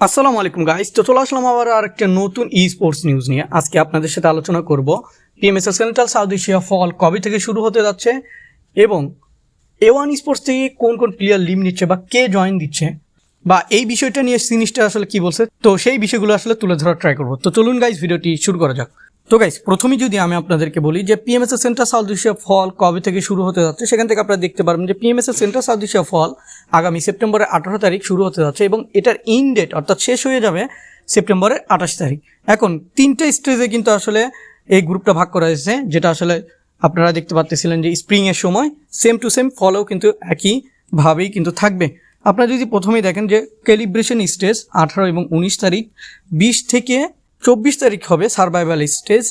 আসসালামু আলাইকুম গাইস তো চলে আসলাম আবার আর একটা নতুন ই স্পোর্টস নিউজ নিয়ে। আজকে আপনাদের সাথে আলোচনা করব PMSL central South Asia fall কবে থেকে শুরু হতে যাচ্ছে এবং এ ওয়ান স্পোর্টস থেকে কোন কোন প্লেয়ার লিম নিচ্ছে বা কে জয়েন দিচ্ছে বা এই বিষয়টা নিয়ে সিনিসটা আসলে কি বলছে? তো সেই বিষয়গুলো আসলে তুলে ধরার ট্রাই করব। তো চলুন গাইস ভিডিওটি শুরু করা যাক। তো গাইস প্রথমেই যদি আমি আপনাদেরকে বলি যে PMSL centre South Asia fall কবে থেকে শুরু হতে যাচ্ছে, সেখান থেকে আপনারা দেখতে পারবেন যে PMSL centre South Asia fall আগামী সেপ্টেম্বরের আঠারো তারিখ শুরু হতে যাচ্ছে এবং এটার ইন ডেট অর্থাৎ শেষ হয়ে যাবে সেপ্টেম্বরের আঠাশ তারিখ। এখন তিনটে স্টেজে কিন্তু আসলে এই গ্রুপটা ভাগ করা হয়েছে, যেটা আসলে আপনারা দেখতে পাচ্ছিলেন যে স্প্রিংয়ের সময় সেম টু সেম ফলও কিন্তু একইভাবেই কিন্তু থাকবে। আপনারা যদি প্রথমেই দেখেন যে ক্যালিব্রেশন স্টেজ আঠারো এবং উনিশ তারিখ, বিশ থেকে চব্বিশ তারিখ হবে সার্ভাইভাল স্টেজ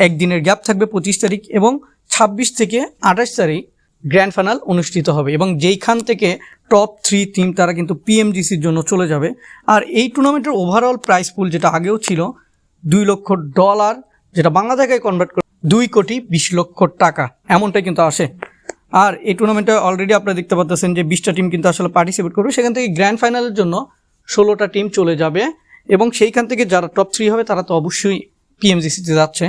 একদিনের গ্যাপ থাকবে পঁচিশ তারিখ এবং ছাব্বিশ থেকে আঠাশ তারিখ গ্র্যান্ড ফাইনাল অনুষ্ঠিত হবে এবং যেইখান থেকে টপ থ্রি টিম তারা কিন্তু পিএমজিসির জন্য চলে যাবে। আর এই টুর্নামেন্টের ওভারঅল প্রাইস পুল যেটা আগেও ছিল, দুই লক্ষ ডলার যেটা বাংলা টাকায় কনভার্ট করে দুই কোটি বিশ লক্ষ টাকা, এমনটাই কিন্তু আসে। আর এই টুর্নামেন্টে অলরেডি আপনারা দেখতে পাচ্ছেন যে বিশটা টিম কিন্তু আসলে পার্টিসিপেট করবে। সেখান থেকে গ্র্যান্ড ফাইনালের জন্য ষোলোটা টিম চলে যাবে। এবং সেইখান থেকে যারা টপ থ্রি হবে, তারা তো অবশ্যই পিএমজিসিতে যাচ্ছে।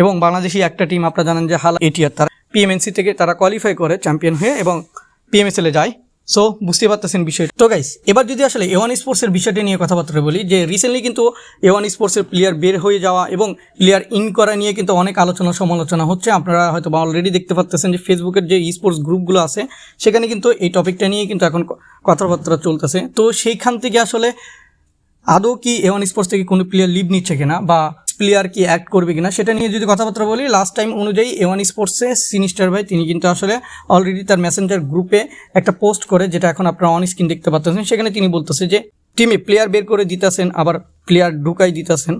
এবং বাংলাদেশি একটা টিম আপনারা জানেন যে হালা এটিআর তারা পিএমএনসি থেকে তারা কোয়ালিফাই করে চ্যাম্পিয়ন হয়ে এবং পিএমএসএলে যায়। সো বুঝতে পারতেছেন বিষয়টা। তো গাইস এবার যদি আসলে এ ওয়ান স্পোর্টসের বিষয়টা নিয়ে কথাবার্তা বলি, যে রিসেন্টলি কিন্তু এ ওয়ান স্পোর্টসের প্লেয়ার বের হয়ে যাওয়া এবং প্লেয়ার ইন করা নিয়ে কিন্তু অনেক আলোচনা সমালোচনা হচ্ছে। আপনারা হয়তো বা অলরেডি দেখতে পাচ্তেছেন যে ফেসবুকের যে স্পোর্টস গ্রুপগুলো আছে, সেখানে কিন্তু এই টপিকটা নিয়ে কিন্তু এখন কথাবার্তা চলতেছে। তো সেইখান থেকে আসলে আদৌ কি এ ওয়ান স্পোর্টস থেকে কোনো প্লেয়ার লিভ নিচ্ছে কিনা বা প্লেয়ার কি অ্যাক্ট করবে কিনা সেটা নিয়ে যদি কথাবার্তা বলি লাস্ট টাইম অনুযায়ী এ ওয়ান স্পোর্টসে সিনিস্টার ভাই, তিনি কিন্তু আসলে অলরেডি তার মেসেঞ্জার গ্রুপে একটা পোস্ট করে যেটা এখন আপনারা অন স্ক্রিন দেখতে পাচ্ছেন। সেখানে তিনি বলতেছে যে টিমে প্লেয়ার বের করে দিতেছেন, আবার প্লেয়ার ঢুকাই দিতেছেন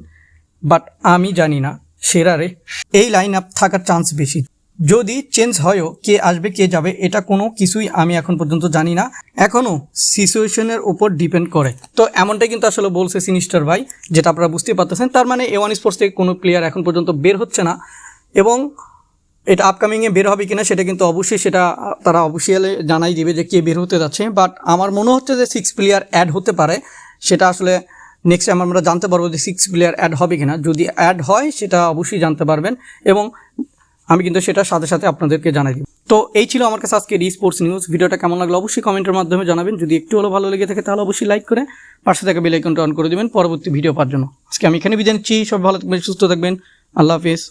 বাট আমি জানি না সেরারে এই লাইন আপ থাকার চান্স বেশি। যদি চেঞ্জ হয়ও, কে আসবে, কে যাবে, এটা কোনো কিছুই আমি এখন পর্যন্ত জানি না। এখনও সিচুয়েশনের উপর ডিপেন্ড করে। তো এমনটাই কিন্তু আসলে বলছে সিনিস্টার ভাই, যেটা আপনারা বুঝতে পারতেছেন। তার মানে এ ওয়ান স্পোর্টস থেকে কোনো প্লেয়ার এখন পর্যন্ত বের হচ্ছে না। এবং এটা আপকামিংয়ে বের হবে কিনা সেটা কিন্তু অবশ্যই সেটা তারা অফিসিয়ালে জানাই দিবে যে কে বের হতে যাচ্ছে। বাট আমার মনে হচ্ছে যে সিক্স প্লেয়ার অ্যাড হতে পারে। সেটা আসলে নেক্সট টাইম আমরা জানতে পারব যে সিক্স প্লেয়ার অ্যাড হবে কিনা। যদি অ্যাড হয়, সেটা অবশ্যই জানতে পারবেন। এবং আমি কিন্তু সেটা সাথে সাথে আপনাদেরকে জানাই দিব। তো এই ছিল আমার কাছে আজকে ই স্পোর্টস নিউজ ভিডিওটা কেমন লাগল অবশ্যই কমেন্টের মাধ্যমে জানাবেন। যদি একটু হলো ভালো লেগে থাকে তাহলে অবশ্যই লাইক করে পাশে থেকে বেল আইকনটা অন করে দেবেন। পরবর্তী ভিডিও পাওয়ার জন্য। আজকে আমি এখানে বিদায় নিচ্ছি। সব ভালো থাকবেন, সুস্থ থাকবেন। আল্লাহ হাফিজ।